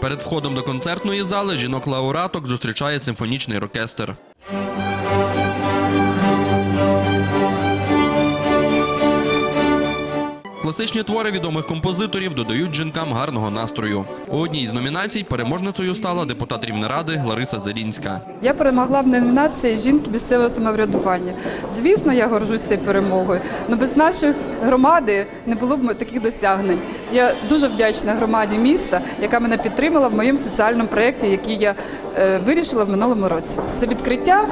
Перед входом до концертної зали жінок-лауреаток зустрічає симфонічний оркестр. Класичні твори відомих композиторів додають жінкам гарного настрою. У одній з номінацій переможницею стала депутат Рівнеради Лариса Зелінська. Я перемогла в номінації жінки місцевого самоврядування. Звісно, я горжусь цією перемогою. але без нашої громади не було б таких досягнень. Я дуже вдячна громаді міста, яка мене підтримала в моєму соціальному проєкті, який я е, вирішила в минулому році. Це відкриття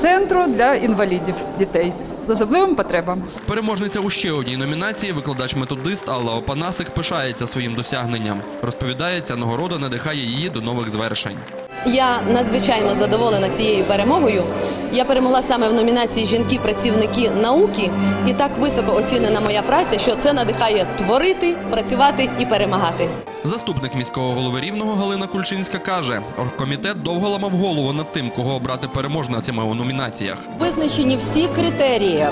центру для інвалідів дітей з особливими потребами. Переможниця у ще одній номінації викладач-методист Алла Опанасик пишається своїм досягненням. Розповідає, ця нагорода надихає її до нових звершень. Я надзвичайно задоволена цією перемогою. Я перемогла саме в номінації Жінки-працівники науки, і так високо оцінена моя праця, що це надихає творити, працювати і перемагати. Заступник міського голови Рівного Галина Кульчинська каже, оргкомітет довго ламав голову над тим, кого обрати переможницями у номінаціях. Визначені всі критерії,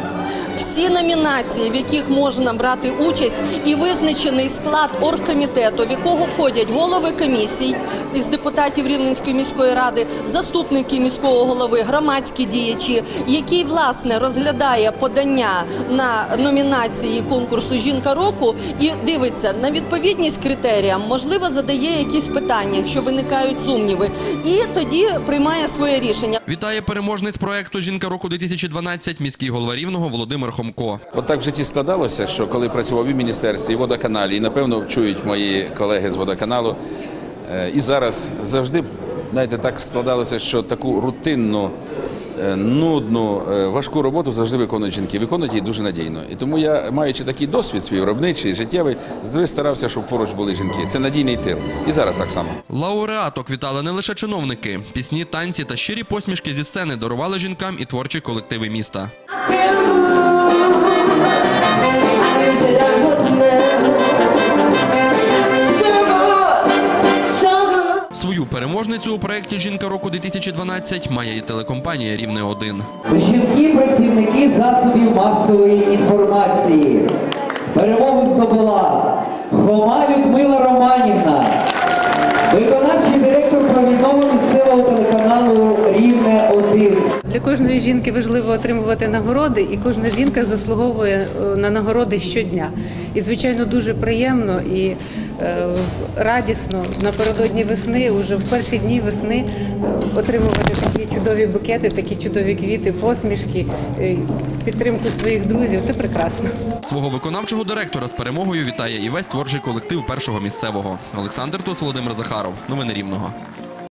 всі номінації, в яких можна брати участь, і визначений склад оргкомітету, в якого входять голови комісій із депутатів Рівненської міської ради, заступники міського голови, громадські діячі, який власне розглядає подання на номінації конкурсу Жінка року і дивиться на відповідність критеріям, можливо, задає якісь питання, якщо виникають сумніви, і тоді приймає своє рішення. Вітає переможниць проекту Жінка року 2012 міський голова Рівного Володимир Хомко. От так в житті складалося, що коли працював і в міністерстві, і в водоканалі, і напевно чують мої колеги з водоканалу. е, І зараз завжди, знаєте, так складалося, що таку рутинну, е, нудну, е, важку роботу завжди виконують жінки. Виконують її дуже надійно. І тому я, маючи такий досвід свій виробничий, життєвий, завжди старався, щоб поруч були жінки. Це надійний тил. І зараз так само. Лауреаток вітали не лише чиновники. Пісні, танці та щирі посмішки зі сцени дарували жінкам і творчі колективи міста. Свою переможницю у проєкті Жінка року 2012 має і телекомпанія Рівне 1 Жінки працівники засобів масової інформації. Перемогу здобула Хома Людмила Романівна, виконавчий директор провідного місцевого телеканалу Рівне 1. Для кожної жінки важливо отримувати нагороди, і кожна жінка заслуговує е, на нагороди щодня. І звичайно дуже приємно і е, радісно напередодні весни, уже в перші дні весни, е, отримувати такі чудові букети, такі чудові квіти, посмішки, підтримку своїх друзів. Це прекрасно. Свого виконавчого директора з перемогою вітає і весь творчий колектив першого місцевого. Олександр Тус, Володимир Захаров. Новини Рівного.